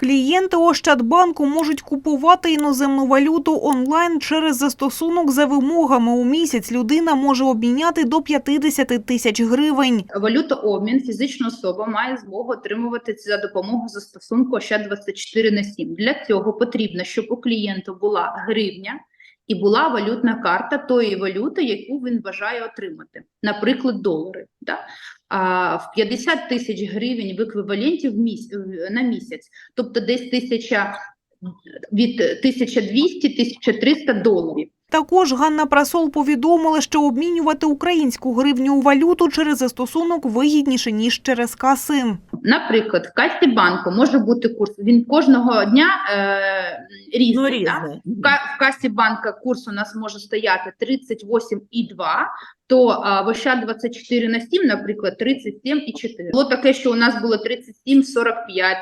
Клієнти Ощадбанку можуть купувати іноземну валюту онлайн через застосунок за вимогами. У місяць людина може обміняти до 50 тисяч гривень. Валютообмін фізична особа має змогу отримувати за допомогою застосунку Ощад 24 на 7. Для цього потрібно, щоб у клієнта була гривня і була валютна карта тої валюти, яку він бажає отримати, наприклад, долари. Да? А в 50 тисяч гривень в еквіваленті в міс... на місяць, тобто десь тисяча від 1200-1300 доларів. Також Ганна Прасол повідомила, що обмінювати українську гривню у валюту через застосунок вигідніше, ніж через каси. Наприклад, в касі банку може бути курс. Він кожного дня е, різний. Ну, да? різне. В, ка- в касі банка курс у нас може стояти 38,2, то в Ощад 24 на 7, наприклад, 37,4. Було таке, що у нас було 37,45,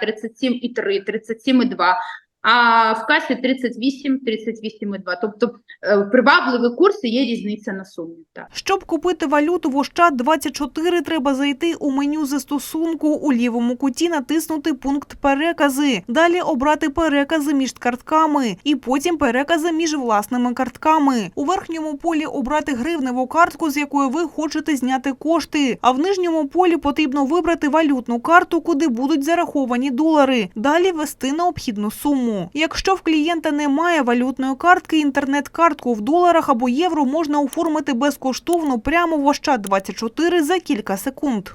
37,3, 37,2, а в касі 38, 38,2. Тобто е, привабливі курси є різниця на сумі. Так. Щоб купити валюту в Ощад 24 треба зайти у меню застосунку. У лівому куті натиснути пункт перекази. Далі обрати перекази між картками і потім перекази між власними картками. У верхньому полі обрати гривневу картку, з якої ви хочете зняти кошти. А в нижньому полі потрібно вибрати валютну карту, куди будуть зараховані долари. Далі ввести необхідну суму. Якщо в клієнта немає валютної картки, інтернет-картку в доларах або євро можна оформити безкоштовно прямо в Ощад 24 за кілька секунд.